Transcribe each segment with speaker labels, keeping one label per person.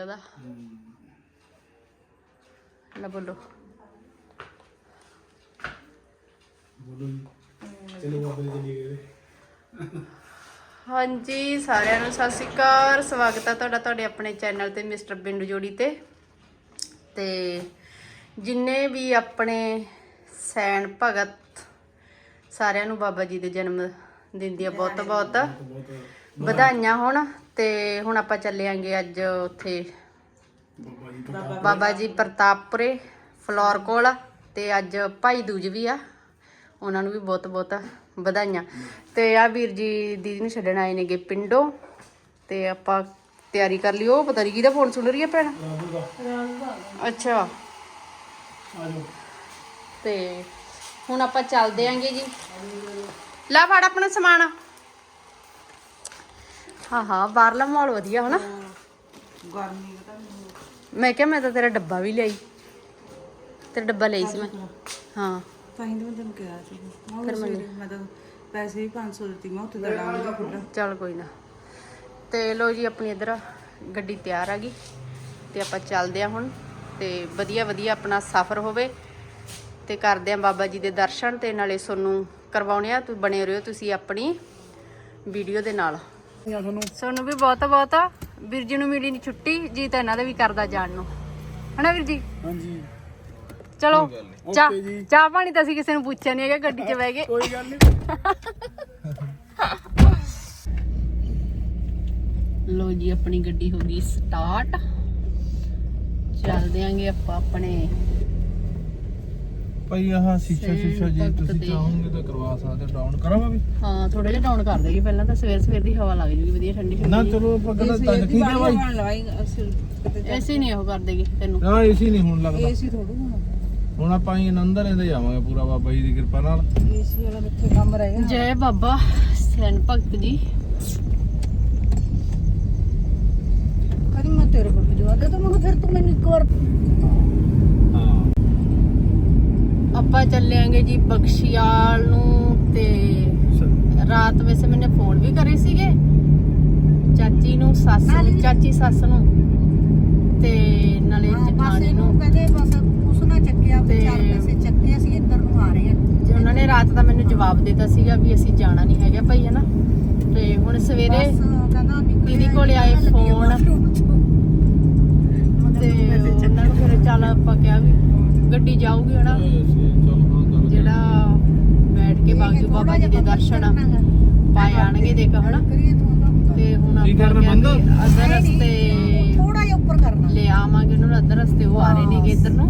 Speaker 1: ਗਿਆ ਉਹਦਾ। ਲੈ ਬੋਲੋ।
Speaker 2: ਬੋਲੋ ਚਲੋ ਜੀ ਚਲੀ ਗਏ
Speaker 1: ਹਾਂਜੀ ਸਾਰਿਆਂ ਨੂੰ ਸਤਿ ਸ਼੍ਰੀ ਅਕਾਲ। ਸਵਾਗਤ ਹੈ ਤੁਹਾਡਾ ਤੁਹਾਡੇ ਆਪਣੇ ਚੈਨਲ ਤੇ ਮਿਸਟਰ ਬਿੰਦੂ ਜੋੜੀ ਤੇ। ਤੇ ਜਿੰਨੇ ਵੀ ਆਪਣੇ ਸੈਣ ਭਗਤ ਸਾਰਿਆਂ ਨੂੰ ਬਾਬਾ ਜੀ ਦੇ ਜਨਮ ਦਿਨ ਦੀਆਂ ਬਹੁਤ ਬਹੁਤ ਵਧਾਈਆਂ ਹੋਣ। ਤੇ ਹੁਣ ਆਪਾਂ ਚੱਲੇ ਆਂਗੇ ਅੱਜ ਉੱਥੇ
Speaker 2: ਬਾਬਾ ਜੀ
Speaker 1: ਪ੍ਰਤਾਪਪੁਰੇ ਫਲੋਰ ਕੋਲ ਤੇ ਅੱਜ ਭਾਈ ਦੂਜ ਵੀ ਆ। ਉਹਨਾਂ ਨੂੰ ਵੀ ਬਹੁਤ ਬਹੁਤ ਵਧਾਈਆਂ। ਤੇ ਆ ਵੀਰ ਜੀ ਦੀਦੀ ਨੂੰ ਛੱਡਣ ਆਏ ਨੇਗੇ ਪਿੰਡੋਂ ਤੇ ਆਪਾਂ ਤਿਆਰੀ ਕਰ ਲਈ ਉਹ ਪਤਾ ਨਹੀਂ ਕਿਹਦਾ ਫੋਨ ਸੁਣ ਰਹੀ ਹੈ ਭੈਣ? ਅੱਛਾ।
Speaker 2: ਆ ਜਾਓ
Speaker 1: ਤੇ ਹੁਣ ਆਪਾਂ ਚੱਲਦੇ ਆਂਗੇ ਜੀ। ਲੈ ਫੜ ਆਪਣਾ ਸਮਾਨ। ਹਾਂ ਹਾਂ ਬਾਹਰਲਾ ਮਾਹੌਲ ਵਧੀਆ ਹਨਾ
Speaker 3: ਗਰਮੀ ਪਤਾ
Speaker 1: ਮੈਂ ਕਿਹਾ ਮੈਂ ਤਾਂ ਤੇਰਾ ਡੱਬਾ ਵੀ ਲਿਆਈ। ਤੇਰਾ ਡੱਬਾ ਲਈ ਸੀ ਮੈਂ। ਹਾਂ।
Speaker 3: ਤਾਂ ਹੀ ਤਾਂ ਮੈਂ ਤੈਨੂੰ ਕਿਹਾ ਸੀ। ਮੈਂ ਫਿਰ ਮੈਂ ਤਾਂ ਪੈਸੇ ਵੀ 500 ਦਿੱਤੀ ਮੈਂ ਉੱਥੇ ਦਾ ਡਾਂਗਾ ਖੁੱਲਾ
Speaker 1: ਚੱਲ ਕੋਈ ਨਾ। ਤੇ ਲੋ ਜੀ ਆਪਣੀ ਇਧਰ ਗੱਡੀ ਤਿਆਰ ਆ ਗਈ। ਤੇ ਆਪਾਂ ਚੱਲਦੇ ਆ ਹੁਣ। ਤੇ ਵਧੀਆ ਵਧੀਆ ਆਪਣਾ ਸਫ਼ਰ ਹੋਵੇ। ਤੇ ਕਰਦੇ ਆ ਬਾਬਾ ਜੀ ਦੇ ਦਰਸ਼ਨ ਤੇ ਨਾਲੇ ਤੁਹਾਨੂੰ ਕਰਵਾਉਣੇ ਆ। ਤੁਸੀਂ ਬਣੇ ਰਹੋ ਤੁਸੀਂ ਆਪਣੀ ਵੀਡੀਓ ਦੇ ਨਾਲ।
Speaker 2: ਤੁਹਾਨੂੰ।
Speaker 1: ਤੁਹਾਨੂੰ ਵੀ ਬਹੁਤ ਬਹੁਤ ਵੀਰ ਜੀ ਨੂੰ ਮਿਲੀ ਨਹੀਂ ਛੁੱਟੀ ਜੀ ਤਾਂ ਇਹਨਾਂ ਦਾ ਵੀ ਕਰਦਾ ਜਾਣ ਨੂੰ। ਹਨਾ ਵੀਰ ਜੀ?
Speaker 2: ਹਾਂਜੀ।
Speaker 1: ਚਲੋ ਚਾਹ। ਚਾਹ ਪਾਣੀ ਤਾਂ ਅਸੀਂ ਕਿਸੇ ਨੂੰ ਪੁੱਛਿਆ ਨਹੀਂ ਹੈਗਾ ਗੱਡੀ 'ਚ ਬਹਿ ਗਏ।
Speaker 2: ਕੋਈ ਗੱਲ ਨਹੀਂ
Speaker 1: ਲੋ ਜੀ ਆਪਣੀ ਗੱਡੀ ਹੋ ਗਈ ਸਟਾਰਟ ਚੱਲਦੇ ਆਂਗੇ ਆਪਾਂ ਆਪਣੇ
Speaker 2: ਭਾਈ ਆਹ ਸ਼ੀਸ਼ਾ ਸ਼ੀਸ਼ਾ ਜੇ ਤੁਸੀਂ। ਚਾਹੋਗੇ ਤਾਂ ਕਰਵਾ ਸਕਦੇ ਡਾਊਨ ਕਰਾਂਗਾ ਵੀ।
Speaker 1: ਹਾਂ ਥੋੜਾ ਜਿਹਾ ਡਾਊਨ ਕਰ ਦੇਗੀ ਪਹਿਲਾਂ ਤਾਂ ਸਵੇਰ ਸਵੇਰ ਦੀ ਹਵਾ ਲੱਗ ਜੂਗੀ ਵਧੀਆ ਠੰਡੀ
Speaker 2: ਨਾ ਚਲੋ ਆਪਾਂ ਕਹਿੰਦਾ ਤਾਂ ਠੀਕ ਹੈ ਭਾਈ?
Speaker 1: ਐਸੀ ਨਹੀਂ ਉਹ ਕਰ ਦੇਗੀ ਤੈਨੂੰ।
Speaker 2: ਨਾ ਏਸੀ ਨਹੀਂ ਹੁਣ ਲੱਗਦਾ।
Speaker 3: ਏਸੀ ਥੋੜੂ ਹੋਣਾ।
Speaker 2: ਹੁਣ ਆਪਾਂ ਹੀ ਆਨੰਦ ਲੈਂਦੇ ਜਾਵਾਂਗੇ ਪੂਰਾ ਬਾਬਾ ਜੀ ਦੀ ਕਿਰਪਾ ਨਾਲ।
Speaker 3: ਏਸੀ ਵਾਲਾ ਕਿੱਥੇ ਕੰਮ ਰਹਿ ਗਿਆ?
Speaker 1: ਜੈ ਬਾਬਾ ਸੈਨ ਭਗਤ ਜੀ।
Speaker 3: ਕਦੀ ਮੈਂ ਤੇਰੇ ਕੋਲ ਜਵਾ ਦੇ ਤਾਂ ਮੈਂ ਫਿਰ ਤੂੰ ਮੈਨੂੰ ਇੱਕ ਵਾਰ
Speaker 2: ਹਾਂ
Speaker 1: ਆਪਾਂ ਚੱਲਿਆਂਗੇ ਜੀ ਬਖਸ਼ੀਆਲ ਨੂੰ ਤੇ ਰਾਤ ਵੈਸੇ ਮੈਨੇ ਫੋਨ ਵੀ ਕਰੇ ਸੀਗੇ। ਚਾਚੀ ਨੂੰ ਸੱਸ ਨੂੰ ਚਾਚੀ ਸੱਸ ਨੂੰ ਤੇ ਨਾਲੇ ਜਠਾਣੀ ਨੂੰ।
Speaker 3: ਕਹਿੰਦੇ ਬਸ ਉਸ ਨਾਲ ਚੱਕਿਆ
Speaker 1: ਤੇ-
Speaker 3: ਚਾਰ ਪੈਸੇ ਚੱਕੇ ਅਸੀਂ ਇੱਧਰ ਨੂੰ ਆ ਰਹੇ ਹਾਂ।
Speaker 1: ਤੇ ਉਹਨਾਂ ਨੇ ਰਾਤ ਦਾ ਮੈਨੂੰ ਜਵਾਬ ਦਿੱਤਾ ਸੀਗਾ ਵੀ ਅਸੀਂ ਜਾਣਾ ਨਹੀਂ ਹੈਗਾ ਭਾਈ ਹਨਾ? ਤੇ ਹੁਣ ਸਵੇਰੇ ਦੀਦੀ ਕੋਲੇ ਆਏ
Speaker 3: ਆ
Speaker 1: ਫੋਨ। ਤੇ ਉਹਨਾਂ ਨੂੰ ਫਿਰ ਚੱਲ ਆਪਾਂ ਕਿਹਾ ਵੀ ਗੱਡੀ ਜਾਊਗੀ ਹਨਾ
Speaker 2: ਚਲੋ ਹਾਂ ਗੱਲ
Speaker 1: ਜਿਹੜਾ ਬੈਠ ਕੇ ਬਾਗੀ ਬਾਬਾ ਜੀ ਦੇ ਦਰਸ਼ਨ ਪਾਏ ਆਣਗੇ ਦੇਖ
Speaker 3: ਕਰੀਏ ਤੂੰ
Speaker 1: ਹੁਣ ਆਪਾਂ ਅੱਧਾ ਰਸਤੇ
Speaker 3: ਥੋੜਾ ਜਿਹਾ ਉੱਪਰ ਕਰਨਾ।
Speaker 1: ਲੈ ਆਵਾਂਗੇ ਉਹਨਾਂ ਨੂੰ ਅੱਧਾ ਰਸਤੇ ਉਹ ਆ ਰਹੇ ਨੇਗੇ ਇੱਧਰ ਨੂੰ।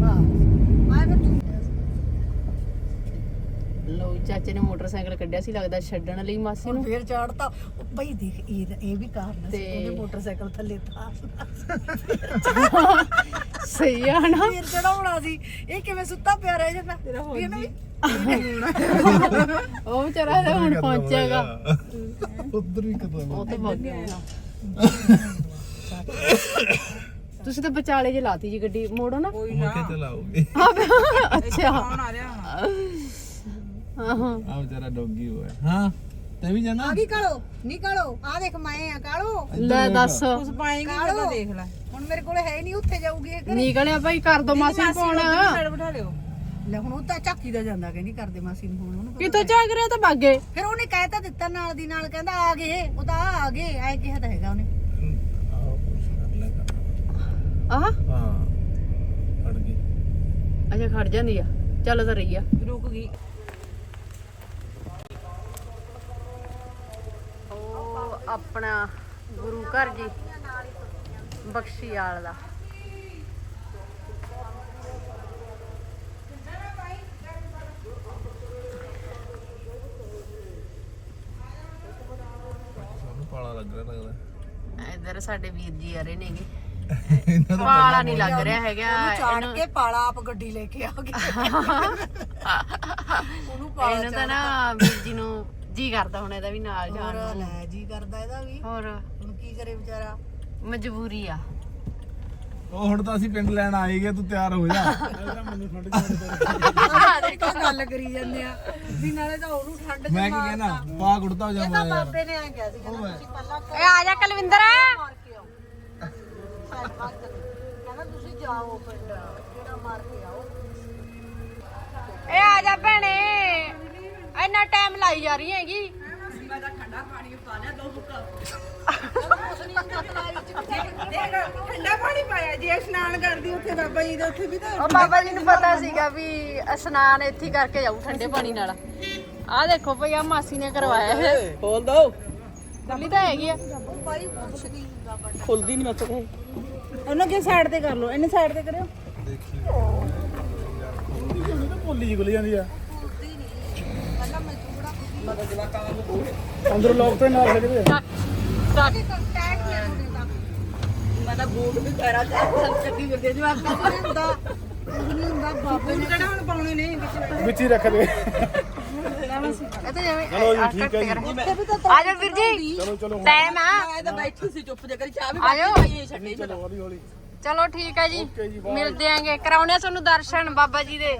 Speaker 3: ਬਸ ਆਏ ਫਿਰ ਤੂੰ
Speaker 1: ਲੋ ਚਾਚੇ ਨੇ ਮੋਟਰਸਾਈਕਲ ਕੱਢਿਆ ਸੀ ਲੱਗਦਾ ਛੱਡਣ ਲਈ ਮਾਸੀ ਨੂੰ।
Speaker 3: ਫੇਰ ਚਾੜਤਾ। ਉਹ ਬਈ ਦੇਖ ਇਹ ਇਹ ਵੀ ਕਾਰਨ ਸੀ
Speaker 1: ਤੇ-
Speaker 3: ਉਹਨੇ ਮੋਟਰਸਾਈਕਲ ਥੱਲੇ ਤਾਂ
Speaker 1: ਸਹੀ ਆ ਨਾ।
Speaker 3: ਫੇਰ ਚੜਾਉਣਾ ਸੀ ਇਹ ਕਿਵੇਂ ਸੁੱਤਾ ਪਿਆ ਰਹਿ ਜਾਂਦਾ? ਤੇਰਾ ਹੋ ਜੀ
Speaker 1: ਉਹ ਵਿਚਾਰਾ ਤਾਂ ਹੁਣ ਪਹੁੰਚੇਗਾ
Speaker 2: ਉਧਰ ਵੀ
Speaker 1: ਉਹ ਤਾਂ ਭੱਗ ਗਿਆ ਤੁਸੀਂ ਤਾਂ ਵਿਚਾਲੇ ਜੇ ਲਾਤੀ ਜੀ ਗੱਡੀ ਮੋੜੋ ਨਾ।
Speaker 3: ਕੋਈ
Speaker 2: ਮੈਂ ਕਿੱਥੇ ਲਾਉਗੇ
Speaker 1: ਅੱਛਾ
Speaker 3: ਕੌਣ ਆ ਰਿਹਾ
Speaker 1: ਹਾਂ
Speaker 2: ਆ ਵਿਚਾਰਾ ਡੋਗੀ ਹੋਇਆ। ਹਾਂ ਤੇ ਵੀ ਜਾਣਾ?
Speaker 3: ਆ ਗਈ ਕਾਲੋ ਨਿਕਲੋ। ਆ ਦੇਖ ਮੈਂ ਆ ਕਾਲੋ।
Speaker 1: ਲੈ ਦੱਸ।
Speaker 3: ਉਸ ਪਾਏਗੀ ਤਾਂ ਦੇਖ ਲੈ। ਹੁਣ ਮੇਰੇ ਕੋਲ ਹੈ ਨਹੀਂ ਉੱਥੇ ਜਾਊਗੀ ਇਹ
Speaker 1: ਨਿਕਲਿਆ ਭਾਈ ਕਰ ਦੋ ਮਾਸੀ ਨੂੰ ਫੋਨ
Speaker 3: ਬਿਠਾ ਲਿਓ। ਲੈ ਹੁਣ ਉਹ ਤਾਂ ਝਾਕੀ ਦਾ ਜਾਂਦਾ ਕਹਿੰਦੀ ਕਰਦੇ ਮਾਸੀ ਨੂੰ ਹੁਣ ਉਹਨੂੰ
Speaker 1: ਕਿਤੋਂ ਝਾਕ ਰਿਹਾ ਤਾਂ ਬਾਗੇ?
Speaker 3: ਫਿਰ ਉਹਨੇ ਕਹਿ ਤਾਂ ਦਿੱਤਾ ਨਾਲ ਦੀ ਨਾਲ ਕਹਿੰਦਾ ਆ ਗਏ ਉਹ ਤਾਂ ਆ ਆ ਗਏ ਐ ਕਿਹਾ ਤਾਂ ਹੈਗਾ ਉਹਨੇ।
Speaker 2: ਆਹ। ਕੁਛ ਕਰ ਲੈ ਕਰ।
Speaker 1: ਆਹ?
Speaker 2: ਹਾਂ ਅੜ ਗਈ।
Speaker 1: ਅੱਛਾ ਖੜ ਜਾਂਦੀ ਆ ਚੱਲ ਤਾਂ ਰਹੀ ਆ।
Speaker 3: ਰੁਕ ਗਈ
Speaker 1: ਉਹ ਆਪਣਾ ਗੁਰੂ ਘਰ ਜੀ ਬਖਸ਼ੀਆਲ ਦਾ।
Speaker 2: ਸਾਨੂੰ ਪਾਲਾ ਲੱਗ ਰਿਹਾ ਲੱਗਦਾ।
Speaker 1: ਇੱਧਰ ਸਾਡੇ ਵੀਰ ਜੀ ਆ ਰਹੇ ਨੇਗੇ। ਪਾਲਾ ਨਹੀਂ ਲੱਗ ਰਿਹਾ ਹੈਗਾ।
Speaker 3: ਚਾੜ ਕੇ ਪਾਲਾ ਆਪ ਗੱਡੀ ਲੈ ਕੇ ਆ ਗਿਆ ਉਹਨੂੰ ਪਾਲਾ
Speaker 1: ਇਹਨੂੰ ਤਾਂ ਨਾ ਵੀਰ ਜੀ ਨੂੰ ਜੀ ਕਰਦਾ ਹੁਣ ਇਹਦਾ ਵੀ ਨਾਲ ਜਾਣ ਨੂੰ।
Speaker 3: ਕਰਦਾ ਇਹਦਾ ਵੀ।
Speaker 1: ਹੋਰ?
Speaker 3: ਹੁਣ ਕੀ ਕਰੇ ਵਿਚਾਰਾ?
Speaker 1: ਮਜਬੂਰੀ ਆ।
Speaker 2: ਉਹ ਹੁਣ ਤਾਂ ਅਸੀਂ ਪਿੰਡ ਲੈਣ ਆਏ ਗਏ ਤੂੰ ਤਿਆਰ ਹੋ ਜਾ। ਮੈਨੂੰ ਠੰਡ
Speaker 3: ਦੇਖੋ ਗੱਲ ਕਰੀ ਜਾਂਦੇ ਆ। ਵੀ ਨਾਲੇ ਤਾਂ ਉਹਨੂੰ ਠੰਡ ਚ
Speaker 2: ਮੈਂ ਕੀ ਕਹਿਣਾ ਪਾ ਕੁੜਤਾ ਹੋ ਜਾ
Speaker 3: ਤਾਂ
Speaker 2: ਮੈਂ ਯਾਰ
Speaker 3: ਬਾਬੇ ਨੇ ਐਂ ਕਿਹਾ ਸੀ ਕਹਿੰਦਾ ਤੁਸੀਂ ਪਹਿਲਾਂ
Speaker 1: ਏ ਆ ਜਾ ਕਲਵਿੰਦਰ।
Speaker 3: ਮਾਰ ਕੇ ਆਓ। ਕਹਿੰਦਾ ਤੁਸੀਂ ਜਾਓ ਪਿੰਡ ਜਿਹੜਾ ਮਾਰ ਕੇ ਆਓ।
Speaker 1: ਇਹ ਆ ਜਾ ਭੈਣੇ। ਇੰਨਾ ਟਾਈਮ ਲਾਈ ਜਾ ਰਹੀ ਹੈਗੀ।
Speaker 4: ਠੰਡਾ ਪਾਣੀ ਪਾਇਆ ਜੀ ਇਸ਼ਨਾਨ ਕਰਦੀ ਉੱਥੇ ਬਾਬਾ ਜੀ ਦੇ ਉੱਥੇ ਵੀ ਤਾਂ
Speaker 1: ਉਹ ਬਾਬਾ ਜੀ ਨੂੰ ਪਤਾ ਸੀਗਾ ਵੀ ਇਸ਼ਨਾਨ ਇੱਥੇ ਹੀ ਕਰਕੇ ਜਾਊ ਠੰਡੇ ਪਾਣੀ ਨਾਲ। ਆਹ ਦੇਖੋ ਭਈ ਆ ਮਾਸੀ ਨੇ ਕਰਵਾਇਆ ਹੈ।
Speaker 4: ਖੋਲ ਦੋ।
Speaker 1: ਖੁੱਲੀ ਤਾਂ ਹੈਗੀ ਆ।
Speaker 4: ਖੁੱਲਦੀ ਨਹੀਂ ਮੈਂ ਤਾਂ ਉਹਨਾਂ ਕੇ ਸਾਈਡ ਤੇ ਕਰ ਲਓ ਇਹਨੇ ਸਾਈਡ ਤੇ ਕਰਿਓ।
Speaker 2: ਭੁੱਲੀ ਜੀ ਗੁੱਲੀ ਜਾਂਦੀ ਆ। ਅੰਦਰ ਲੋਕ ਤੇ ਨਾਲ ਲੱਗਦੇ ਆ।
Speaker 4: ਮੈਂ ਤਾਂ ਬੂਟ ਵੀ ਪੈਰਾਂ ਚ ਚੱਕੀ ਫਿਰਦੇ ਜਵਾਕਾਂ ਨੂੰ ਨਹੀਂ ਹੁੰਦਾ ਨਹੀਂ ਹੁੰਦਾ ਬਾਬੇ ਨੇ ਕਿਹੜਾ ਹੁਣ ਪਾਉਣੇ ਨੇ ਵਿੱਚ
Speaker 2: ਵਿੱਚ ਹੀ ਰੱਖਦੇ
Speaker 1: ਇਹ ਤਾਂ ਜਿਵੇਂ
Speaker 2: ਚਲੋ ਜੀ, ਠੀਕ ਹੈ ਜੀ।
Speaker 1: ਆ ਜਾਓ ਵੀਰ ਜੀ
Speaker 2: ਚਲੋ ਚਲੋ
Speaker 1: ਟਾਈਮ ਆ।
Speaker 4: ਮੈਂ ਤਾਂ ਬੈਠੀ ਸੀ ਚੁੱਪ ਜੇ ਕਰੀ ਚਾਹ ਵੀ
Speaker 1: ਆ ਜਾਓ।
Speaker 4: ਛੱਡੀ
Speaker 2: ਚਲੋ ਹੌਲੀ ਹੌਲੀ
Speaker 1: ਚਲੋ ਠੀਕ ਹੈ ਜੀ
Speaker 2: ਜੀ।
Speaker 1: ਮਿਲਦੇ ਆਂਗੇ। ਕਰਾਉਣੇ ਤੁਹਾਨੂੰ ਦਰਸ਼ਨ ਬਾਬਾ ਜੀ ਦੇ।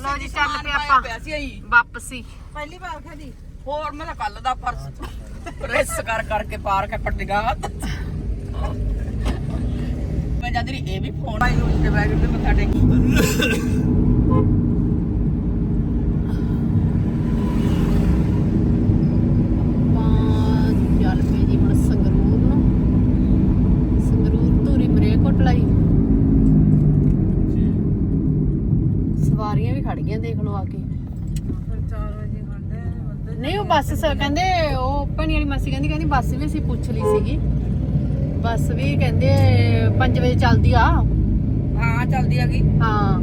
Speaker 1: ਲਓ ਜੀ ਚੱਲ ਪਏ ਆਪਾਂ।
Speaker 4: ਪਿਆ ਸੀ ਆਈ
Speaker 1: ਵਾਪਸੀ।
Speaker 4: ਪਹਿਲੀ ਵਾਰ ਖਾਦੀ ਹੋਰ ਮੈਂ ਕੱਲ ਦਾ ਪਰਸ ਪ੍ਰੈਸ ਕਰ ਕਰਕੇ ਪਾਰ ਕੇ ਮੈਂ ਜਦ ਇਹ ਵੀ ਫੋਨ ਆਈ ਉਸ ਤੇ ਬੈਗ ਤੇ ਮੱਥਾ ਟੇਕ
Speaker 1: ਆਪਾਂ ਚੱਲ ਪਏ ਜੀ ਹੁਣ ਸੰਗਰੂਰ ਨੂੰ ਸੰਗਰੂਰ ਧੂਰੀ ਮਰੇ ਕੋਟਲਾਈ ਸਵਾਰੀਆਂ ਵੀ ਖੜ ਗਈਆਂ ਦੇਖ ਲਓ ਆ ਕੇ
Speaker 4: 4 ਵਜੇ ਖੰਡੇ
Speaker 1: ਨਹੀਂ ਉਹ ਬੱਸ ਸ- ਕਹਿੰਦੇ ਉਹ ਭਣੀ ਵਾਲੀ ਮਾਸੀ ਕਹਿੰਦੀ ਕਹਿੰਦੀ ਬੱਸ ਵੀ ਅਸੀਂ ਪੁੱਛ ਲਈ ਸੀਗੀ। ਬੱਸ ਵੀ ਕਹਿੰਦੇ 5 ਵਜੇ ਚੱਲਦੀ ਆ।
Speaker 4: ਹਾਂ ਚੱਲਦੀ ਹੈਗੀ।
Speaker 1: ਹਾਂ।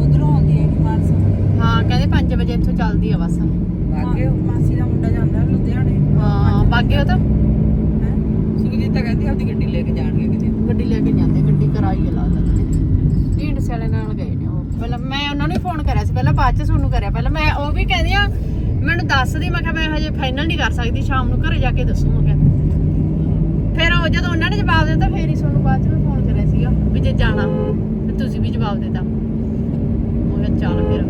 Speaker 4: ਉਧਰੋਂ ਆਉਂਦੀ ਹੈ ਮਾਨਸਾ
Speaker 1: ਹਾਂ ਕਹਿੰਦੇ 5 ਵਜੇ ਇੱਥੋਂ ਚੱਲਦੀ ਆ ਬੱਸ।
Speaker 4: ਬਾਗੇ ਮਾਸੀ ਦਾ ਮੁੰਡਾ ਜਾਂਦਾ ਲੁਧਿਆਣੇ।
Speaker 1: ਹਾਂ ਬਾਗੇ ਉਹ ਤਾਂ।
Speaker 4: ਸੁਖਜੀਤ ਤਾਂ ਕਹਿੰਦੀ ਆਪਦੀ ਗੱਡੀ ਲੈ ਕੇ ਜਾਣਗੇ ਕਿਤੇ।
Speaker 1: ਗੱਡੀ ਲੈ ਕੇ ਜਾਂਦੇ ਗੱਡੀ ਕਰਾਈ ਹੈ ਲੱਗਦਾ ਢੀਂਡ ਸਿਆਲੇ ਨਾਲ ਗਏ ਨੇ ਉਹ। ਪਹਿਲਾਂ ਮੈਂ ਉਹਨਾਂ ਨੂੰ ਹੀ ਫੋਨ ਕਰਿਆ ਸੀ ਪਹਿਲਾਂ ਬਾਅਦ ਚ ਤੁਹਾਨੂੰ ਕਰਿਆ। ਪਹਿਲਾਂ ਮੈਂ ਉਹ ਵੀ ਕਹਿੰਦੀ ਆ ਮੈਨੂੰ ਦੱਸਦੀ, ਮੈਂ ਕਿਹਾ ਮੈਂ ਹਜੇ ਫਾਈਨਲ ਨਹੀਂ ਕਰ ਸਕਦੀ, ਸ਼ਾਮ ਨੂੰ ਘਰੇ ਜਾ ਕੇ ਦੱਸੂ, ਮੈਂ ਕਿਹਾ। ਫਿਰ ਉਹ ਜਦੋਂ ਉਹਨਾਂ ਨੇ ਜਵਾਬ ਦਿੱਤਾ, ਫੇਰ ਹੀ ਤੁਹਾਨੂੰ ਬਾਅਦ ਚ ਮੈਂ ਫੋਨ ਕਰਿਆ ਸੀਗਾ ਵੀ ਜੇ ਜਾਣਾ, ਤੇ ਤੁਸੀਂ ਵੀ ਜਵਾਬ ਦਿੱਤਾ। ਉਹ ਕਿਹਾ ਚੱਲ ਫਿਰ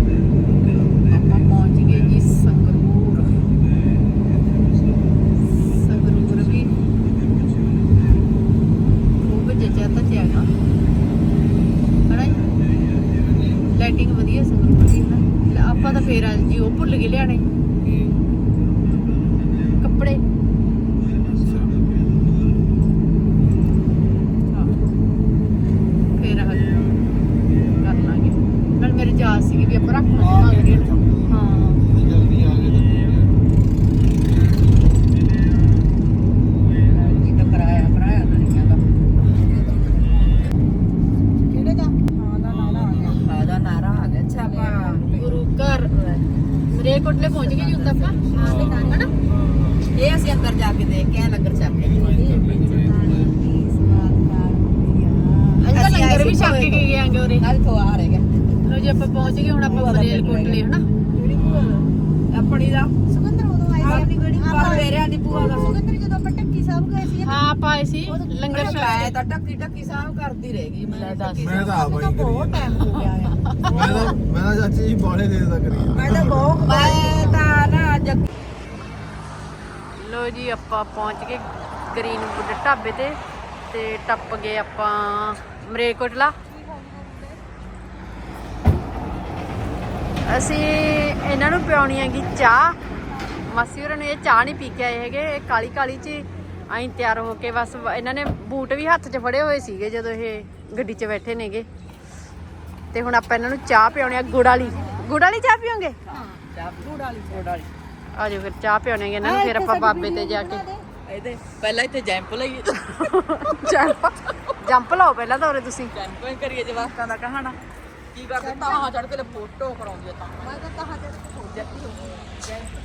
Speaker 1: ਆਪਾਂ ਪਹੁੰਚ ਗਏ ਜੀ ਸੰਗਰੂਰ ਸੰਗਰੂਰ ਵੀ ਖੂਬ ਜੱਜਾ ਤਾਂ ਜਾਗਾ ਹਣਾ ਲਾਈਟਿੰਗ ਵਧੀਆ ਸੰਗਰੂਰ ਦੀ ਹੈ ਨਾ ਆਪਾਂ ਤਾਂ ਫੇਰ ਅੱਜ ਜੀ ਉਹ ਭੁੱਲ ਗਏ ਲਿਆਣੇ ਕੱਪੜੇ ਹਾਂ। ਫੇਰ ਆ ਕਰ ਲਾਂਗੇ ਨਾਲ ਮੇਰੇ ਜਾ ਸੀਗੀ ਵੀ ਆਪਾਂ ਰੱਖਣਾ ਮੰਗ ਰਹੀ ਹਾਂ
Speaker 2: ਜਲਦੀ ਆ ਗਏ
Speaker 4: ਇਹ ਤਾਂ ਕਰਾਇਆ ਕਰਾਇਆ ਨਹੀਂ ਦਾ
Speaker 3: ਕਿਹੜੇ ਦਾ
Speaker 4: ਹਾਂ ਦਾ ਨਾਰਾ ਆ ਗਿਆ ਹਾਂ ਦਾ ਨਾਰਾ ਆ ਗਿਆ ਅੱਛਾ ਆਪਾਂ
Speaker 1: ਗੁਰੂ ਘਰ ਮਰੇ ਕੋਟਲੇ ਪਹੁੰਚ ਗਏ ਜੀ ਹੁਣ ਤਾਂ ਆਪਾਂ ਹਨਾ?
Speaker 4: ਇਹ ਅਸੀਂ ਅੰਦਰ ਜਾ ਕੇ ਦੇਖ ਕੇ ਆਏ ਲੰਗਰ ਛਕ ਕੇ। ਆਏ
Speaker 1: ਲੰਗਰ ਵੀ ਛੱਕ ਕੇ ਗਏ ਆਂਗੇ ਉਰੇ।
Speaker 4: ਨਾਲ ਤੋਂ ਆ ਰਿਹਾ
Speaker 1: ਲੋ ਜੀ ਆਪਾਂ ਪਹੁੰਚ ਗਏ ਹੁਣ ਆਪਾਂ ਮਰੇਲ ਕੋਟਲੇ ਹਨਾ?
Speaker 4: ਆਪਣੀ ਦਾ।
Speaker 3: ਸੁਗੰਧਰ ਉਦੋਂ ਸੀ ਆਪਣੀ
Speaker 4: ਪਰ ਮੇਰਿਆਂ ਦੀ ਭੂਆ ਦਾ
Speaker 3: ਸੁਗੰਧਰ ਜਦੋਂ ਆਪਾਂ ਟੱਕੀ ਸਾਹਿਬ ਗਏ ਸੀ
Speaker 1: ਹਾਂ ਆਪਾਂ ਆਏ ਸੀ ਲੰਗਰ ਛਕ
Speaker 4: ਮੈਂ ਤਾਂ ਟੱਕੀ ਟੱਕੀ ਸਾਹ ਕਰਦੀ ਰਹੇਗੀ ਮੈਂ
Speaker 1: ਦੱਸ।
Speaker 2: ਮੈਂ ਤਾਂ ਆਪ ਆਈ
Speaker 3: ਬਹੁਤ ਟਾਈਮ ਹੋ ਗਿਆ ਆ।
Speaker 2: ਮੈਂ ਤਾਂ ਮੈਂ ਤਾਂ ਚਾਚੀ ਜੀ ਬਾਲੇ ਦੇ ਦਾ ਕਰੀ।
Speaker 4: ਮੈਂ ਤਾਂ ਬਹੁਤ ਮੈਂ ਤਾਂ ਨਾ ਜੱਗੀ
Speaker 1: ਲੋ ਜੀ ਆਪਾਂ ਪਹੁੰਚ ਗਏ ਗ੍ਰੀਨਵੁੱਡ ਢਾਬੇ ਤੇ ਤੇ ਟੱਪ ਗਏ ਆਪਾਂ ਮਰੇਕੋਟਲਾ। ਅਸੀਂ ਇਹਨਾਂ ਨੂੰ ਪਿਆਉਣੀ ਹੈਗੀ ਚਾਹ। ਮਾਸੀ ਹੋਰਾਂ ਨੂੰ ਇਹ ਚਾਹ ਨਹੀਂ ਪੀ ਕੇ ਆਏ ਹੈਗੇ ਇਹ ਕਾਲੀ ਕਾਲੀ ਚ ਆਈ ਤਿਆਰ ਹੋ ਕੇ ਬਸ ਇਹਨਾਂ ਨੇ ਬੂਟ ਵੀ ਹੱਥ 'ਚ ਫੜੇ ਹੋਏ ਸੀਗੇ ਜਦੋਂ ਇਹ ਗੱਡੀ 'ਚ ਬੈਠੇ ਨੇਗੇ। ਤੇ ਹੁਣ ਆਪਾਂ ਇਹਨਾਂ ਨੂੰ ਚਾਹ ਪਿਆਉਣੀ ਆ ਗੁੜ ਵਾਲੀ। ਗੁੜ ਵਾਲੀ ਚਾਹ ਪੀਓਗੇ?
Speaker 4: ਚਾਹ ਗੂੜ ਵਾਲੀ ਗੂੜ ਵਾਲੀ।
Speaker 1: ਆ ਜਾਓ ਫਿਰ ਚਾਹ ਪਿਆਉਣੀ ਇਹਨਾਂ ਨੂੰ ਫਿਰ ਆਪਾਂ ਬਾਬੇ ਤੇ ਜਾ ਕੇ।
Speaker 4: ਇਹਦੇ ਪਹਿਲਾਂ ਇੱਥੇ ਜੈਂਪ ਲਈਏ
Speaker 1: ਜੰਪ ਜੰਪ ਲਾਓ ਪਹਿਲਾਂ ਤਾਂ ਉਰੇ ਤੁਸੀਂ।
Speaker 4: ਜੈਂਪ ਹੀ ਕਰੀਏ ਜਵਾਕਾਂ ਦਾ ਕਹਾਣਾ। ਕੀ ਕਰਦੇ? ਤਾਂ ਚੜ ਕੇ ਲੈ ਫੋਟੋ ਕਰਾਉਂਦੀ ਆ ਤਾਂ
Speaker 3: ਮੈਂ ਤਾਂ ਕਹਾਂ ਤੇ
Speaker 4: ਜੈਂਪ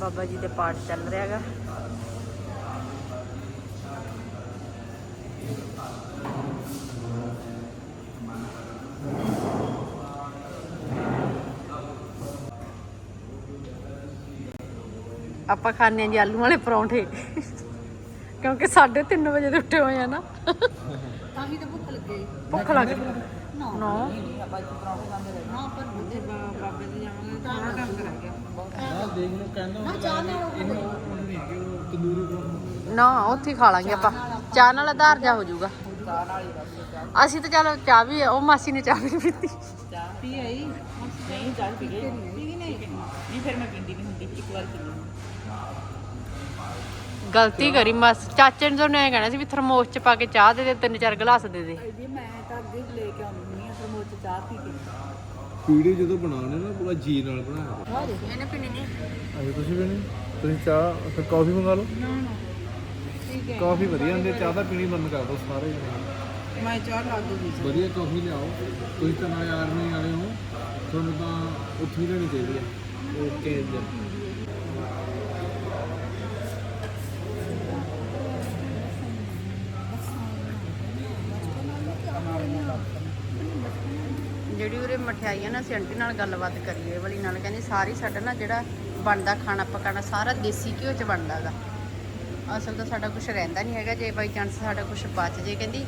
Speaker 1: ਬਾਬਾ ਜੀ ਦੇ ਪਾਠ ਚੱਲ ਰਿਹਾ ਹੈਗਾ। ਆਪਾਂ ਖਾਣੇ ਜੀ ਆਲੂ ਵਾਲੇ ਪਰੌਂਠੇ। ਕਿਉਂਕਿ 3:30 ਵਜੇ ਦੇ ਉੱਠੇ ਹੋਏ ਆ ਨਾ।
Speaker 4: ਤਾਂ ਵੀ ਤਾਂ ਭੁੱਖ ਲੱਗੇ।
Speaker 1: ਭੁੱਖ ਲੱਗ ਗਈ
Speaker 4: ਨਾ, ਉੱਥੇ ਚਾਹ ਨਾਲ
Speaker 1: ਹੀ ਖਾ ਲਾਂਗੇ ਆਪਾਂ। ਚਾਹ ਨਾਲ ਆਧਾਰ ਜਾ ਹੋ ਜਾਊਗਾ। ਅਸੀਂ ਤਾਂ ਚਲੋ ਚਾਹ ਵੀ, ਉਹ ਮਾਸੀ ਨੇ ਚਾਹ ਵੀ ਪੀਤੀ।
Speaker 4: ਚਾਹ ਪੀ ਆਈ ਨਹੀਂ ਚਾਹ ਪੀ ਗਈ ਨਹੀਂ ਫਿਰ ਮੈਂ ਪੀਂਦੀ ਨਹੀਂ ਹੁੰਦੀ ਇੱਕ ਵਾਰ ਪੀ
Speaker 1: ਗਲਤੀ ਕਰੀ ਮਾਸ। ਚਾਚੇ ਨੇ ਤੁਹਾਨੂੰ ਐ ਕਹਿਣਾ ਸੀ ਵੀ ਥਰਮੋਸ ਚ ਪਾ ਕੇ ਚਾਹ ਦੇ ਦੇ, ਤਿੰਨ ਚਾਰ ਗਲਾਸ ਦੇ ਦੇ।
Speaker 4: ਮੈਂ ਤਾਂ ਅੱਗੇ ਲੈ ਕੇ ਆਉਂਦੀ ਹਾਂ ਫਿਰ ਮੋਚ ਚਾਹ ਪੀ ਕੇ।
Speaker 2: ਵੀਡੀਓ ਜਦੋਂ ਬਣਾਉਣੇ ਨਾ ਪੂਰਾ ਜੀ ਨਾਲ ਬਣਾਇਆ
Speaker 4: ਹਾਂ ਜੀ
Speaker 1: ਇਹਨੇ ਪੀਣੀ ਨਹੀਂ।
Speaker 2: ਅਜੇ ਤੁਸੀਂ ਵੀ ਨਹੀਂ ਤੁਸੀਂ ਚਾਹ ਫਿਰ ਕਾਫੀ ਮੰਗਾ ਲਓ।
Speaker 4: ਨਾ ਨਾ। ਠੀਕ ਹੈ।
Speaker 2: ਕਾਫੀ ਵਧੀਆ ਹੁੰਦੀ ਹੈ, ਚਾਹ ਤਾਂ ਪੀਣੀ ਬੰਦ ਕਰ ਦਿਓ ਸਾਰੇ ਜਣੇ।
Speaker 4: ਮੈਂ ਚਾਹ ਲਾ ਦੂੰਗੀ
Speaker 2: ਵਧੀਆ ਕਾਫੀ ਲਿਆਓ। ਤੁਸੀਂ ਤਾਂ ਨਾ ਆਰਮੀ ਵਾਲੇ ਹੋ ਤੁਹਾਨੂੰ ਤਾਂ ਉੱਥੇ ਹੀ ਲੈਣੀ ਚਾਹੀਦੀ ਹੈ। ਓਕੇ ਜੀ।
Speaker 1: ਜਿਹੜੀ ਉਰੇ ਮਠਿਆਈ ਆ ਨਾ ਅਸੀਂ ਆਂਟੀ ਨਾਲ ਗੱਲਬਾਤ ਕਰੀਏ ਵਾਲੀ ਨਾਲ। ਕਹਿੰਦੀ ਸਾਰੀ ਸਾਡਾ ਨਾ ਜਿਹੜਾ ਬਣਦਾ ਖਾਣਾ ਪਕਾਣਾ ਸਾਰਾ ਦੇਸੀ ਘਿਓ ਚ ਬਣਦਾ ਗਾ। ਅਸਲ ਤਾਂ ਸਾਡਾ ਕੁਝ ਰਹਿੰਦਾ ਨਹੀਂ ਹੈਗਾ ਜੇ ਬਾਈ ਚਾਂਸ ਸਾਡਾ ਕੁਝ ਬਚ ਜੇ। ਕਹਿੰਦੀ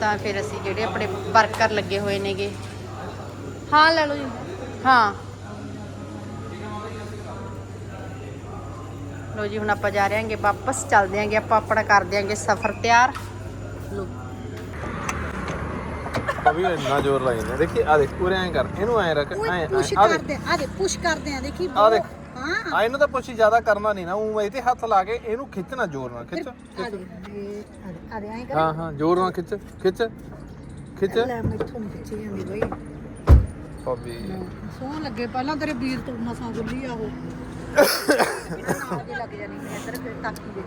Speaker 1: ਤਾਂ ਫਿਰ ਅਸੀਂ ਜਿਹੜੇ ਆਪਣੇ ਵਰਕਰ ਲੱਗੇ ਹੋਏ ਨੇਗੇ। ਹਾਂ ਲੈ ਲਓ ਜੀ। ਹਾਂ। ਲੋ ਜੀ ਹੁਣ ਆਪਾਂ ਜਾ ਰਹੇ ਹਾਂਗੇ ਵਾਪਸ ਚੱਲਦੇ ਆਂਗੇ ਆਪਾਂ ਆਪਣਾ ਕਰ ਦਿਆਂਗੇ ਸਫ਼ਰ ਤਿਆਰ। ਲੋ
Speaker 2: ਅਭੀ ਇੰਨਾ ਜ਼ੋਰ ਲਾਈ ਜਾਂਦਾ ਦੇਖੀ ਆ ਦੇਖ ਉਰੇ ਐਂ ਕਰ ਇਹਨੂੰ ਐਂ ਰੱਖ ਐਂ
Speaker 3: ਪੁਸ਼
Speaker 2: ਆ ਦੇਖ।
Speaker 3: ਕਰਦੇ ਆ ਦੇ ਪੁਸ਼ ਕਰਦੇ ਆ ਦੇਖੀ
Speaker 2: ਆ ਦੇਖ।
Speaker 3: ਹਾਂ।
Speaker 2: ਆ ਇਹਨੂੰ ਤਾਂ ਪੁੱਛੀ ਜ਼ਿਆਦਾ ਕਰਨਾ ਨਹੀਂ ਨਾ ਉਹ ਇਹਦੇ ਹੱਥ ਲਾ ਕੇ ਇਹਨੂੰ ਖਿੱਚਣਾ ਜ਼ੋਰ ਨਾਲ ਖਿੱਚ
Speaker 3: ਆ ਦੇ ਆ ਦੇ ਐਂ ਕਰ।
Speaker 2: ਹਾਂ ਹਾਂ ਜ਼ੋਰ ਨਾਲ ਖਿੱਚ ਖਿੱਚ ਖਿੱਚ।
Speaker 3: ਲੈ ਮੈਥੋਂ ਨਹੀਂ ਖਿੱਚੀ ਜਾਂਦੀ ਬਈ।
Speaker 2: ਭਾਬੀ।
Speaker 3: ਸੋਹਣ ਲੱਗੇ ਪਹਿਲਾਂ ਤੇਰੇ ਵੀਰ ਤੋਂ ਮਸਾਂ ਗੁੱਲੀ ਆ ਉਹ। ਇਹਨਾਂ ਨਾਲ ਦੀ ਲੱਗ ਜਾਣੀ ਮੈਂ ਇੱਧਰ ਫਿਰ ਤਾਕੀ ਦੇ।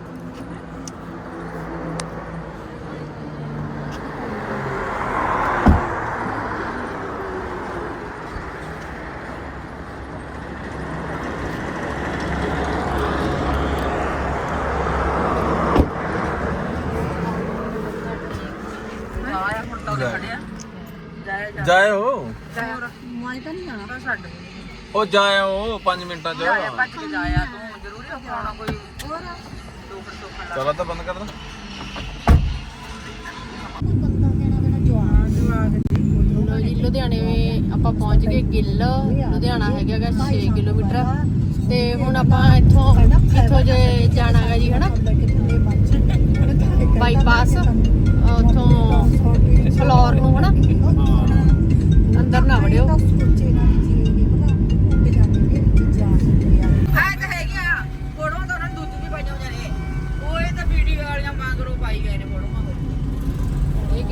Speaker 4: ਆਇਆ ਹੁਣ ਤਾਂ ਉਹਦੇ ਖੜਿਆ ਜਾਇਆ ਜਾ
Speaker 2: ਜਾਇਓ
Speaker 3: ਮੈਂ
Speaker 4: ਛੱਡ।
Speaker 2: ਉਹ ਜਾਇਓ 5 ਮਿੰਟਾਂ ਚ।
Speaker 4: ਭੱਜ ਕੇ ਜਾਇਆ ਤੂੰ ਜ਼ਰੂਰੀ ਉਖਾਉਣਾ ਕੋਈ।
Speaker 3: ਹੋਰ
Speaker 4: ਟੋਕਰ ਟੋਕਰ
Speaker 2: ਚਲੋ ਤਾਂ ਬੰਦ ਕਰ ਦੋ।
Speaker 1: ਲੋ ਜੀ ਲੁਧਿਆਣੇ ਆਪਾਂ ਪਹੁੰਚ ਗਏ ਗਿੱਲ। ਲੁਧਿਆਣਾ ਹੈਗਾ ਗਾ 6 ਕਿਲੋਮੀਟਰ। ਤੇ ਹੁਣ ਆਪਾਂ ਇੱਥੋਂ ਇੱਥੋਂ ਜੇ ਜਾਣਾ ਹੈਗਾ ਜੀ ਹਨਾ? ਬਾਈਪਾਸ ਉੱਥੋਂ ਫਲੋਰ ਨੂੰ ਹਨਾ? ਅੰਦਰ ਨਾ ਵੜਿਓ।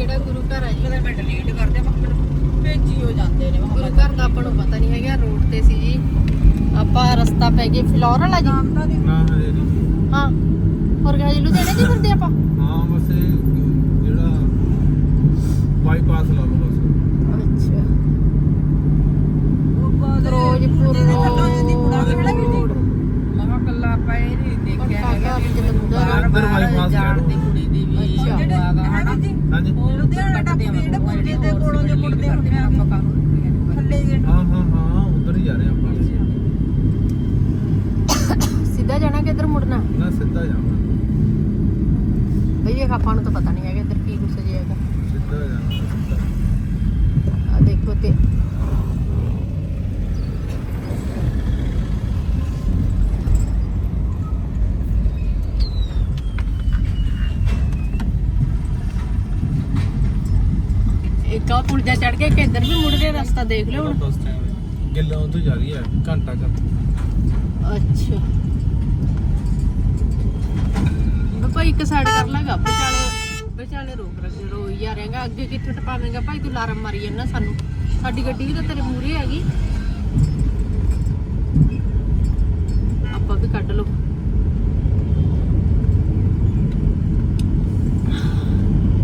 Speaker 1: ਕਿਹੜਾ ਗੁਰੂ ਘਰ ਹੈ ਜੀ?
Speaker 4: ਕਦੇ ਮੈਂ ਡਿਲੀਟ ਕਰਦੇ ਮੈਂ ਕਿਹਾ ਮੈਨੂੰ ਭੇਜੀ ਹੋ ਜਾਂਦੇ ਨੇ ਮੈਂ
Speaker 1: ਗੁਰੂ ਘਰ ਦਾ ਆਪਾਂ ਨੂੰ ਪਤਾ ਨਹੀਂ ਹੈਗਾ ਰੋਡ ਤੇ ਸੀ ਜੀ। ਆਪਾਂ ਰਸਤਾ ਪੈ ਗਏ ਫਲੋਰ ਵਾਲਾ ਜੀ।
Speaker 2: ਨਾ ਹਜੇ ਨਹੀਂ
Speaker 1: ਹਾਂ ਹੋਰ ਗਾ ਜੀ ਲੁਧਿਆਣੇ ਦੀ ਫਿਰਦੇ ਆਪਾਂ?
Speaker 2: ਹਾਂ ਬਸ ਇਹ ਜਿਹੜਾ ਬਾਈਪਾਸ ਲਾ ਲਓ ਬਸ।
Speaker 1: ਅੱਛਾ।
Speaker 4: ਫਿਰੋਜ਼ਪੁਰ ਮੈਂ ਕੱਲਾ ਪਏ ਨਹੀਂ ਦੇਖਿਆ ਹੈਗਾ ਵੀ
Speaker 1: ਜਲੰਧਰ
Speaker 4: ਬਾਰ
Speaker 2: bypass
Speaker 4: ਜਾਣ ਦੀ। ਦੀ ਵੀ
Speaker 1: ਅੱਛਾ।
Speaker 4: ਹੈਗਾ ਹਨਾ?
Speaker 2: ਹਾਂਜੀ।
Speaker 4: ਲੁਧਿਆਣਾ ਟੱਪ ਕੇ ਜਿਹੜੇ ਪੁੱਜੇ ਦੇ ਕੋਲੋਂ ਜੋ ਮੁੜਦੇ ਹੁੰਦੇ ਆ ਆਪਾਂ ਥੱਲੇ ਜੇ
Speaker 2: ਹਾਂ ਹਾਂ ਹਾਂ ਉਧਰ ਹੀ ਜਾ ਰਹੇ ਆਪਾਂ।
Speaker 1: ਸਿੱਧਾ ਜਾਣਾ ਕਿ ਇੱਧਰ ਮੁੜਨਾ?
Speaker 2: ਨਾ ਸਿੱਧਾ ਜਾਵਾਂ
Speaker 1: ਬਈ ਇਹ ਆਪਾਂ ਨੂੰ ਤਾਂ ਪਤਾ ਨਹੀਂ ਹੈਗਾ ਇੱਧਰ ਕੀ ਕੁਛ ਜੇ ਹੈਗਾ।
Speaker 2: ਸਿੱਧਾ ਜਾਣਾ ਸਿੱਧਾ।
Speaker 1: ਆ ਦੇਖੋ ਤੇ ਇੱਕ ਆ ਪੁਲ ਜਾ ਚੜ ਕੇ ਕਿ ਇੱਧਰ ਵੀ ਮੁੜਦੇ ਰਸਤਾ ਦੇਖ ਲਿਓ ਹੁਣ।
Speaker 2: ਬਸ ਗਿੱਲਾ ਉਧਰ ਜਾ ਰਹੀ ਹੈ ਘੰਟਾ ਕਰ
Speaker 1: ਅੱਛਾ। ਬਾਬਾ ਇੱਕ ਸਾਈਡ ਕਰ ਲਾਂਗਾ ਵਿਚਾਲੇ ਵਿਚਾਲੇ ਰੋਕ ਰੱਖ ਰੋਈ ਜਾ ਰਹੇਗਾ। ਅੱਗੇ ਕਿੱਥੇ ਟਪਾਵੇਂਗਾ? ਭਾਈ ਤੂੰ ਲਾਰਮ ਮਾਰੀ ਜਾਂਦਾ ਸਾਨੂੰ। ਸਾਡੀ ਗੱਡੀ ਵੀ ਤਾਂ ਤੇਰੇ ਮੂਹਰੇ ਹੈਗੀ ਆਪਾਂ ਵੀ ਕੱਢ ਲਓ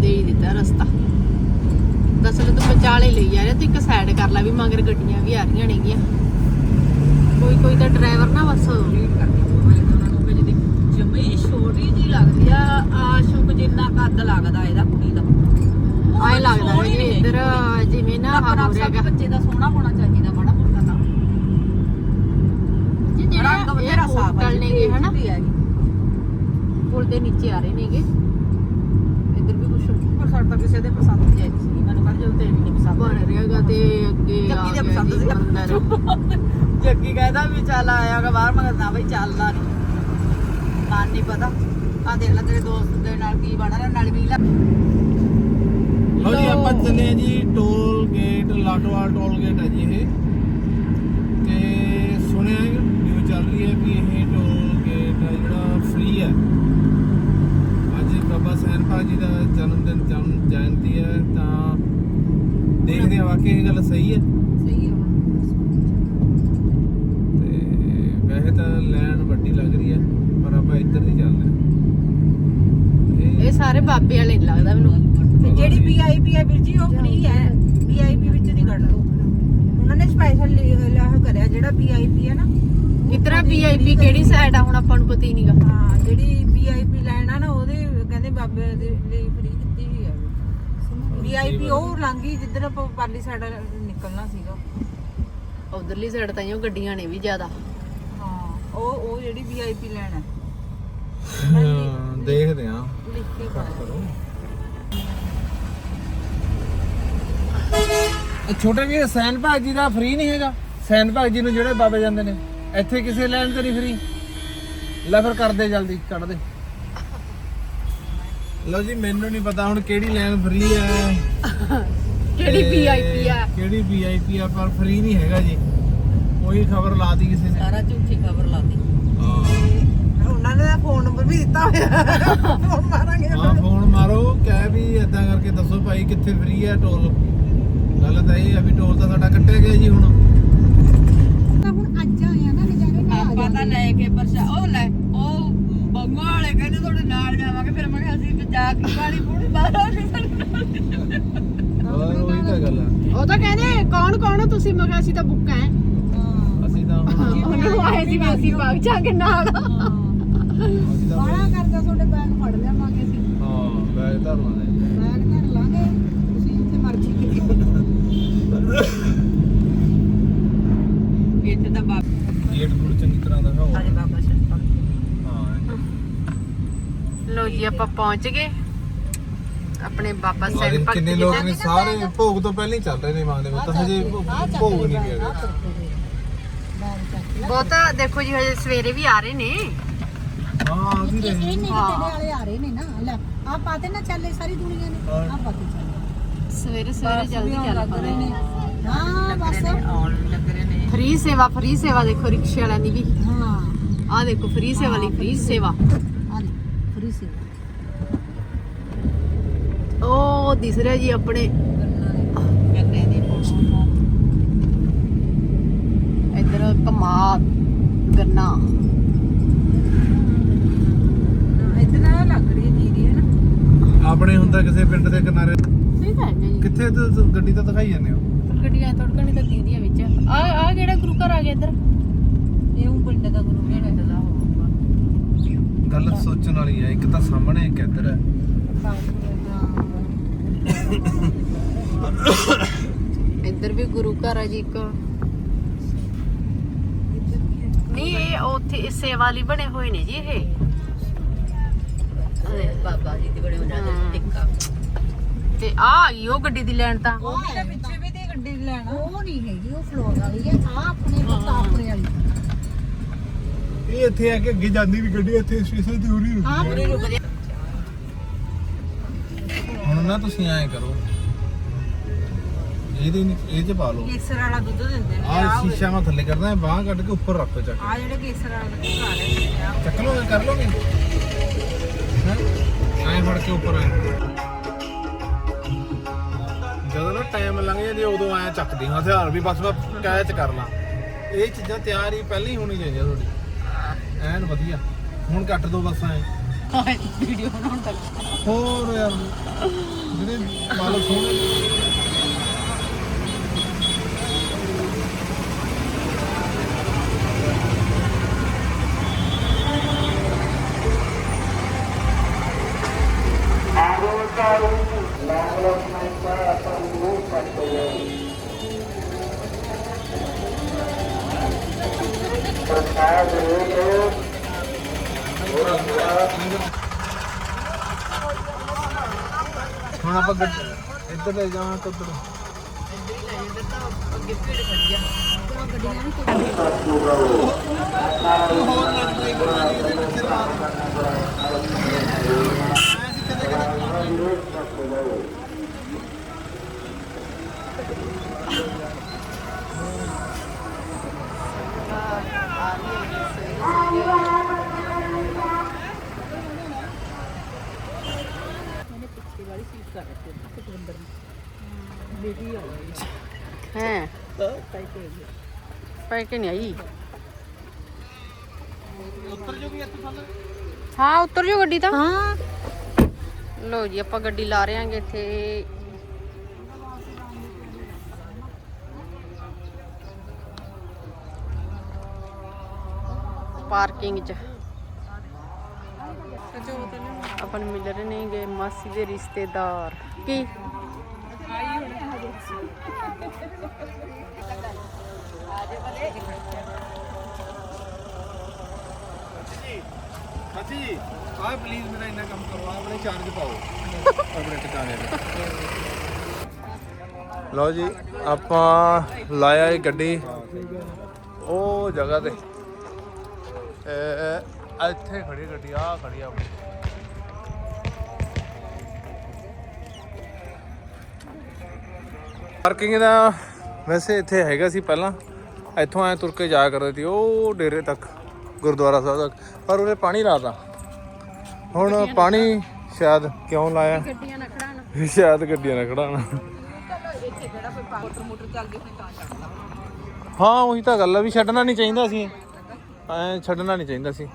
Speaker 1: ਦੇ ਹੀ ਦਿੱਤਾ ਰਸਤਾ ਦਸਲ ਤੂੰ ਵਿਚਾਲੇ ਲਈ ਜਾ ਰਿਹਾ ਤੂੰ ਇੱਕ ਸਾਈਡ ਕਰ ਲੈ ਵੀ ਮਗਰ ਗੱਡੀਆਂ ਵੀ ਆ ਰਹੀਆਂ ਨੇਗੀਆਂ। ਕੋਈ ਕੋਈ ਤਾਂ ਡਰਾਈਵਰ ਨਾ ਬਸ।
Speaker 4: ਜਮਈ ਛੋਟੀ ਜੀ ਲੱਗਦੀ ਆ ਆਸ਼ੁਕ ਜਿੰਨਾ ਕੱਦ ਲੱਗਦਾ ਇਹਦਾ ਕੁੜੀ ਦਾ
Speaker 1: ਆਏ ਲੱਗਦਾ ਹੈ ਕਿ ਇੱਧਰ ਜਿਵੇਂ ਨਾ
Speaker 4: ਬੱਚੇ ਦਾ ਸੋਹਣਾ ਹੋਣਾ ਚਾਹੀਦਾ ਮਾੜਾ ਮੋਟਾ ਤਾਂ।
Speaker 1: ਜਿਹੜਾ
Speaker 4: ਰੰਗ
Speaker 1: ਇਹ
Speaker 4: ਬਥੇਰਾ ਸਾਫ਼
Speaker 1: ਹੋਟਲ ਨੇਗੇ ਹਨਾ?
Speaker 4: ਹੈਗੀ
Speaker 1: ਪੁਲ ਦੇ ਨੀਚੇ ਆ ਰਹੇ ਨੇਗੇ। ਇੱਧਰ ਵੀ ਕੁਝ
Speaker 4: ਪਰ ਸਾਡਾ ਕਿਸੇ ਦੇ ਪਸੰਦ ਨਹੀਂ ਸੀ ਜਦੋਂ ਤੇਰੀ ਨਹੀਂ ਪਸੰਦ
Speaker 1: ਬਣ ਰਿਹਾਗਾ ਤੇ ਅੱਗੇ
Speaker 4: ਜੱਗੀ ਦੇ ਪਸੰਦ।
Speaker 1: ਮੰਦਰ
Speaker 4: ਜੱਗੀ ਕਹਿੰਦਾ ਵੀ ਚੱਲ ਆਇਆਗਾ ਬਾਹਰ ਮਗਰ ਨਾ ਬਈ ਚੱਲਦਾ ਨਹੀਂ ਮਨ ਨਹੀਂ ਪਤਾ। ਆ ਦੇਖ ਲੈ ਤੇਰੇ ਦੋਸਤ ਦੇ ਨਾਲ ਕੀ ਬਣ ਰਿਹਾ ਨਾਲ ਵੀ ਲੈ।
Speaker 2: ਲਓ ਜੀ ਆਪਾਂ ਚੱਲੇ ਆ ਜੀ toll gate Latwal toll gate ਹੈ ਜੀ ਇਹ। ਤੇ ਸੁਣਿਆ ਨਿਊ ਚੱਲ ਰਹੀ ਹੈ ਵੀ ਇਹ ਟੋਲ ਗੇਟ ਹੈ ਜਿਹੜਾ ਫ੍ਰੀ ਹੈ। ਅੱਜ ਬਾਬਾ ਸੈਨਪਾ ਜੀ ਦਾ ਜਨਮ ਦਿਨ ਜਨਮ ਜਯੰਤੀ ਹੈ ਤਾਂ ਦੇਖਦੇ ਆ ਵਾਕਈ ਇਹ ਗੱਲ ਸਹੀ ਹੈ।
Speaker 3: ਸਹੀ ਆ
Speaker 2: ਤੇ ਵੈਸੇ ਤਾਂ ਲਾਈਨ ਵੱਡੀ ਲੱਗ ਰਹੀ ਹੈ ਪਰ ਆਪਾਂ ਇੱਧਰ ਦੀ ਚੱਲਦੇ। ਹਾਂ
Speaker 1: ਇਹ ਸਾਰੇ ਬਾਬੇ ਵਾਲੇ ਨੀ ਲੱਗਦਾ ਮੈਨੂੰ।
Speaker 4: ਤੇ ਜਿਹੜੀ ਵੀਆਈਪੀ ਹੈ ਵੀਰ ਜੀ ਉਹ ਫ੍ਰੀ ਹੈ। ਵੀਆਈਪੀ ਵਿੱਚ ਦੀ ਕੱਢ ਲਓ। ਉਹਨਾਂ ਨੇ ਸਪੈਸ਼ਲ ਲਾਹ ਕਰਿਆ ਜਿਹੜਾ ਵੀਆਈਪੀ ਹੈ ਨਾ।
Speaker 1: ਕਿਤਨਾ ਵੀਆਈਪੀ ਕਿਹੜੀ ਸਾਈਡ ਆ ਹੁਣ ਆਪਾਂ ਨੂੰ ਪਤਾ ਹੀ ਨਹੀਂਗਾ
Speaker 4: ਹਾਂ ਜਿਹੜੀ ਵੀਆਈਪੀ ਲਾਈਨ ਆ ਨਾ ਉਹਦੇ ਕਹਿੰਦੇ ਬਾਬੇ ਦੇ ਲਈ ਫ੍ਰੀ ਕੀਤੀ ਵੀਆਈਪੀ ਉਹ ਲੰਗੀ ਜਿੱਧਰ ਆਪਾਂ ਪਰਲੀ ਸਾਈਡ ਨਿਕਲਣਾ ਸੀਗਾ।
Speaker 1: ਉਧਰਲੀ ਸਾਈਡ ਤਾਂ ਉਹ ਗੱਡੀਆਂ ਨੇ ਵੀ ਜ਼ਿਆਦਾ।
Speaker 4: ਹਾਂ ਉਹ ਉਹ ਜਿਹੜੀ ਵੀਆਈਪੀ ਲਾਈਨ ਹੈ।
Speaker 2: ਹਾਂ ਦੇਖਦੇ ਹਾਂ।
Speaker 4: ਲਿਖ ਕੇ ਪਾਇਆ।
Speaker 2: ਇਹ ਛੋਟੇ ਵੀਰ ਸੈਨ ਭਾਗ ਜੀ ਦਾ ਫ੍ਰੀ ਨਹੀਂ ਹੈਗਾ। ਸੈਨ ਭਾਗ ਜੀ ਨੂੰ ਜਿਹੜੇ ਬਾਬੇ ਜਾਂਦੇ ਨੇ ਇੱਥੇ ਕਿਸੇ ਲੈਣ ਤੇ ਨਹੀਂ ਫ੍ਰੀ ਲੈ ਫਿਰ ਕਰਦੇ ਜਲਦੀ ਕੱਢ ਦੇ। ਲਓ ਜੀ ਮੈਨੂੰ ਨਹੀਂ ਪਤਾ ਹੁਣ ਕਿਹੜੀ ਲਾਈਨ ਫ੍ਰੀ ਹੈ
Speaker 1: ਕਿਹੜੀ
Speaker 2: ਤੇ
Speaker 1: ਵੀਆਈਪੀ ਆ?
Speaker 2: ਕਿਹੜੀ ਵੀਆਈਪੀ ਆ ਪਰ ਫ੍ਰੀ ਨਹੀਂ ਹੈਗਾ ਜੀ। ਕੋਈ ਖਬਰ ਲਾਤੀ ਕਿਸੇ ਨੇ?
Speaker 4: ਸਾਰਾ ਝੂਠੀ ਖਬਰ ਲਾਤੀ।
Speaker 2: ਹਾਂ।
Speaker 4: ਉਹਨਾਂ ਨੇ ਫੋਨ ਨੰਬਰ ਵੀ ਦਿੱਤਾ ਹੋਇਆ। ਫੋਨ ਮਾਰਾਂਗੇ
Speaker 2: ਹਾਂ ਫੋਨ ਮਾਰੋ ਕਹਿ ਵੀ ਏਦਾਂ ਕਰਕੇ ਦੱਸੋ ਭਾਈ ਕਿੱਥੇ ਫ੍ਰੀ ਹੈ ਟੋਲ ਗੱਲ ਤਾਂ ਇਹ ਆ ਵੀ ਟੋਲ ਤਾਂ ਸਾਡਾ ਕੱਟਿਆ ਗਿਆ ਜੀ ਹੁਣ।
Speaker 3: ਤਾਂ ਹੁਣ ਅੱਜ ਆਇਆ ਨਾ ਨਜ਼ਾਰੇ ਨਾਲ ਆ
Speaker 4: ਆਪਾਂ ਤਾਂ ਲੈ ਕੇ ਪਰਚਾ ਉਹ ਲੈ ਵਾਲੇ ਕਹਿੰਦੇ ਤੁਹਾਡੇ ਨਾਲ ਜਾਵਾਂਗੇ ਫਿਰ ਮੈਂ ਕਿਹਾ ਅਸੀਂ ਤੇ ਜਾ ਕੇ ਗਾੜੀ ਪੂਰੀ ਬਾਹਰ ਆ ਕੇ
Speaker 2: ਹੋਰ ਉਹੀ ਤਾਂ ਗੱਲ ਆ।
Speaker 1: ਉਹ ਤਾਂ ਕਹਿੰਦੇ ਕੌਣ ਕੌਣ ਹੋ ਤੁਸੀਂ? ਮੈਂ ਕਿਹਾ ਅਸੀਂ ਤਾਂ ਬੁੱਕਾ ਹੈ
Speaker 2: ਅਸੀਂ ਤਾਂ ਹੁਣ
Speaker 1: ਉਹਨੂੰ ਆਏ ਸੀ ਵੀ ਅਸੀਂ ਭਾਗ ਜਾਗੇ ਨਾਲ।
Speaker 2: ਅਸੀਂ ਤਾਂ
Speaker 3: ਬਾਹਲਾ ਕਰਦਾ ਤੁਹਾਡੇ ਬੈਗ ਫੜ ਲਿਆਵਾਂਗੇ ਅਸੀਂ।
Speaker 2: ਹਾਂ ਬੈਗ ਧਰ ਲਾਂਗੇ।
Speaker 3: ਬੈਗ ਧਰ ਲਾਂਗੇ ਤੁਸੀਂ ਜਿੱਥੇ ਮਰਜ਼ੀ
Speaker 4: ਇੱਥੇ ਤਾਂ ਬਾਬਾ
Speaker 2: ਗੇਟ ਗੁੜ ਚੰਗੀ ਤਰ੍ਹਾਂ ਦਿਖਾਓ।
Speaker 4: ਸਾਡੇ ਬਾਬਾ ਸ਼ੰਕਰ
Speaker 2: ਹਾਂ
Speaker 1: ਲੋ ਜੀ ਆਪਾਂ ਪਹੁੰਚ ਗਏ। ਆਪਣੇ ਬਾਬਾ
Speaker 2: ਦੇਖ
Speaker 1: ਭਗਤ
Speaker 2: ਕਿੰਨੇ ਲੋਕ ਨੇ ਸਾਰੇ ਭੋਗ ਤੋਂ ਪਹਿਲਾਂ ਹੀ ਚੱਲ ਰਹੇ ਨੇ ਮਾਂ ਦੇ ਤਾਂ ਹਜੇ ਭੋਗ ਨਹੀਂ ਗਿਆ
Speaker 1: ਬਹੁਤਾ ਦੇਖੋ ਜੀ ਹਜੇ ਸਵੇਰੇ ਵੀ ਆ ਰਹੇ ਨੇ।
Speaker 2: ਹਾਂ ਆ ਵੀ ਰਹੇ।
Speaker 3: ਤੇੜੇ ਵਾਲੇ ਆ ਰਹੇ ਨੇ ਨਾ ਲੈ ਆ ਪਾਤੇ ਨਾ ਚੱਲੇ ਸਾਰੀ ਦੁਨੀਆ ਨੇ। ਆ ਪਾਤੇ ਚੱਲੇ।
Speaker 1: ਸਵੇਰੇ ਸਵੇਰੇ ਜਲਦੀ ਚੱਲ ਪਏ ਨੇ।
Speaker 3: ਹਾਂ ਬਸ।
Speaker 4: ਆਉਣ ਲੱਗ ਰਹੇ ਨੇ।
Speaker 1: ਫ੍ਰੀ ਸੇਵਾ ਫ੍ਰੀ ਸੇਵਾ ਦੇਖੋ ਰਿਕਸ਼ੇ ਵਾਲਿਆਂ ਦੀ ਵੀ।
Speaker 3: ਹਾਂ।
Speaker 1: ਆਹ ਦੇਖੋ ਫ੍ਰੀ ਸੇਵਾ ਲਈ ਫ੍ਰੀ ਸੇਵਾ।
Speaker 3: ਫਰੀ ਸੀ।
Speaker 1: ਉਹ ਦਿਸ ਰਿਹਾ ਜੀ ਆਪਣੇ।
Speaker 4: ਕਹਿੰਦੇ ਨੇ
Speaker 1: ਇੱਧਰ ਕਮਾਦ ਗੰਨਾ।
Speaker 4: ਇੱਥੇ ਨਾ ਲੱਗ ਰਹੀ ਹੈ ਜੀਰੀ ਹੈ ਨਾ?
Speaker 2: ਆਪਣੇ ਹੁੰਦਾ ਕਿਸੇ ਪਿੰਡ ਦੇ ਕਿਨਾਰੇ।
Speaker 1: ਸਹੀ ਤਾਂ ਹੈ ਜੀ।
Speaker 2: ਕਿੱਥੇ ਤੁਸੀਂ ਗੱਡੀ ਤਾਂ ਦਿਖਾਈ ਜਾਂਦੇ ਹੋ?
Speaker 1: ਗੱਡੀਆਂ ਥੋੜਕਣੀ ਤਾਂ ਦੀਦੀਆਂ ਵਿੱਚ। ਆ ਆ ਕਿਹੜਾ ਗੁਰੂ ਘਰ ਆ ਗਿਆ ਇੱਧਰ?
Speaker 4: ਇਹ ਉਹ ਪਿੰਡ ਦਾ ਗੁਰੂ ਦਾ। ਹੋਊਗਾ
Speaker 2: ਗੱਲ ਸੋਚਣ ਵਾਲੀ ਹੈ ਇੱਕ ਤਾਂ ਸਾਹਮਣੇ ਇੱਕ ਇੱਧਰ ਹੈ।
Speaker 1: ਇੱਧਰ ਵੀ ਗੁਰੂ ਘਰ ਆ ਜੀ ਇੱਕ। ਨਹੀਂ ਇਹ ਉੱਥੇ ਇਹ ਸੇਵਾ ਲਈ ਬਣੇ ਹੋਏ ਨੇ ਜੀ ਇਹ।
Speaker 4: ਬਾਬਾ ਜੀ ਦੇ ਬੜੇ ਉਹਨਾਂ ਦੇ ਟਿੱਕਾ।
Speaker 1: ਤੇ ਆ ਆ ਗਈ ਉਹ ਗੱਡੀ ਦੀ ਲੈਣ ਤਾਂ।
Speaker 4: ਉਹ ਵੀ ਤਾਂ ਪਿੱਛੇ ਵੀ ਦੀ ਗੱਡੀ ਲੈਣਾ
Speaker 3: ਉਹ ਨਹੀਂ ਹੈਗੀ ਉਹ ਫਲੋਰ ਵਾਲੀ ਹੈ। ਆ ਆਪਣੇ ਆਪਣੇ ਵਾਲੀ।
Speaker 2: ਇਹ ਇੱਥੇ ਆ ਕੇ ਅੱਗੇ ਜਾਂਦੀ ਵੀ ਗੱਡੀ ਇੱਥੇ ਸਟੇਸ਼ਨ ਤੇ ਉਰੀ
Speaker 3: ਆ।
Speaker 4: ਪੂਰੀ ਰੁਕ ਜਾ
Speaker 2: ਹੁਣ ਨਾ ਤੁਸੀਂ ਐਂ ਕਰੋ। ਇਹਦੇ ਨੀ- ਇਹ ਚ ਪਾ ਲਓ।
Speaker 4: ਕੇਸਰ ਵਾਲਾ ਦੁੱਧ ਦਿੰਦੇ ਨੇ।
Speaker 2: ਆਹ ਸ਼ੀਸ਼ਾ ਮੈਂ ਥੱਲੇ ਕਰਦਾ ਬਾਹ ਕੱਢ ਕੇ ਉੱਪਰ ਰੱਖੋ ਚੱਕ
Speaker 4: ਆ ਜਿਹੜੇ ਕੇਸਰ ਵਾਲਾ ਦੁੱਧ ਆ ਰਹੇ ਨੇ ਆਹ
Speaker 2: ਚੱਕ ਲਓ ਕਰ ਲਓਗੇ? ਹੈਂ? ਐਂ ਫੜ ਕੇ ਉੱਪਰ ਐਂ। ਜਦੋਂ ਨਾ ਟਾਈਮ ਲੰਘ ਜਾਂਦੀ ਆ, ਉਦੋਂ ਐਂ ਚੱਕਦੀ ਹਾਂ। ਹਥਿਆਰ ਵੀ ਬਸ ਮੈਂ ਕੈਚ ਕਰ ਲਾਂ। ਇਹ ਚੀਜ਼ਾਂ ਤਿਆਰ ਹੀ ਪਹਿਲਾਂ ਹੀ ਹੋਣੀ ਚਾਹੀਦੀਆਂ ਤੁਹਾਡੀ ਐਨ ਵਧੀਆ। ਹੁਣ ਕੱਟ ਦੋ ਬਸ ਐਂ।
Speaker 1: ਵੀਡੀਓ ਬਣਾਉਣ ਤੱਕ
Speaker 2: ਹੋਰ ਯਾਰ ਜਿਹੜੇ ਮਾਲਕ ਸੋਹਣੇ ਹੁਣ ਆਪਾਂ ਗੱਡ- ਇੱਧਰ ਲੈ ਜਾਵਾਂ ਤਾਂ ਉੱਧਰ।
Speaker 1: ਅੱਗੇ ਭੀੜ ਖੜੀ ਆ ਹੈ ਪੈ ਕੇ ਨਹੀਂ ਆਈ ਹਾਂ ਉਤਰ ਜੋ ਗੱਡੀ ਤਾਂ
Speaker 4: ਹਾਂ
Speaker 1: ਲੋ ਜੀ ਆਪਾਂ ਗੱਡੀ ਲਾ ਰਹੇ ਆਂਗੇ ਇੱਥੇ ਪਾਰਕਿੰਗ 'ਚ ਆਪਾਂ ਨੂੰ ਮਿਲ ਰਹੇ ਨੇਗੇ ਮਾਸੀ ਦੇ ਰਿਸ਼ਤੇਦਾਰ। ਕੀ?
Speaker 2: ਜੀ ਆਹ ਪਲੀਜ਼ ਮੇਰਾ ਇੰਨਾ ਕੰਮ ਕਰਵਾ, ਆਪਣੇ ਚਾਰਜ ਪਾਓ। ਆਪਣੇ ਟਿਕਾਣੇ ਤੇ। ਲਓ ਜੀ, ਆਪਾਂ ਲਾਇਆ ਇਹ ਗੱਡੀ। ਉਹ ਜਗ੍ਹਾ ਤੇ। ਇੱਥੇ ਖੜੀ ਗੱਡੀ ਆ ਖੜੀ ਆਪਣੀ। ਪਾਰਕਿੰਗ ਦਾ ਵੈਸੇ ਇੱਥੇ ਹੈਗਾ ਸੀ ਪਹਿਲਾਂ। ਇੱਥੋਂ ਐ ਤੁਰ ਕੇ ਜਾਇਆ ਕਰਦੇ ਸੀ ਉਹ ਡੇਰੇ ਤੱਕ ਗੁਰਦੁਆਰਾ ਸਾਹਿਬ ਤੱਕ। ਪਰ ਉਹਨੇ ਪਾਣੀ ਲਾਤਾ ਹੁਣ ਪਾਣੀ ਸ਼ਾਇਦ ਕਿਉਂ ਲਾਇਆ?
Speaker 1: ਗੱਡੀਆਂ ਨਾ ਖੜਾਣ
Speaker 2: ਸ਼ਾਇਦ ਗੱਡੀਆਂ ਨਾ
Speaker 4: ਛੱਡਦਾ
Speaker 2: ਹਾਂ ਉਹੀ ਤਾਂ ਗੱਲ ਆ ਵੀ ਛੱਡਣਾ ਨਹੀਂ ਚਾਹੀਦਾ ਸੀ। ਐ ਛੱਡਣਾ ਨਹੀਂ ਚਾਹੀਦਾ ਸੀ।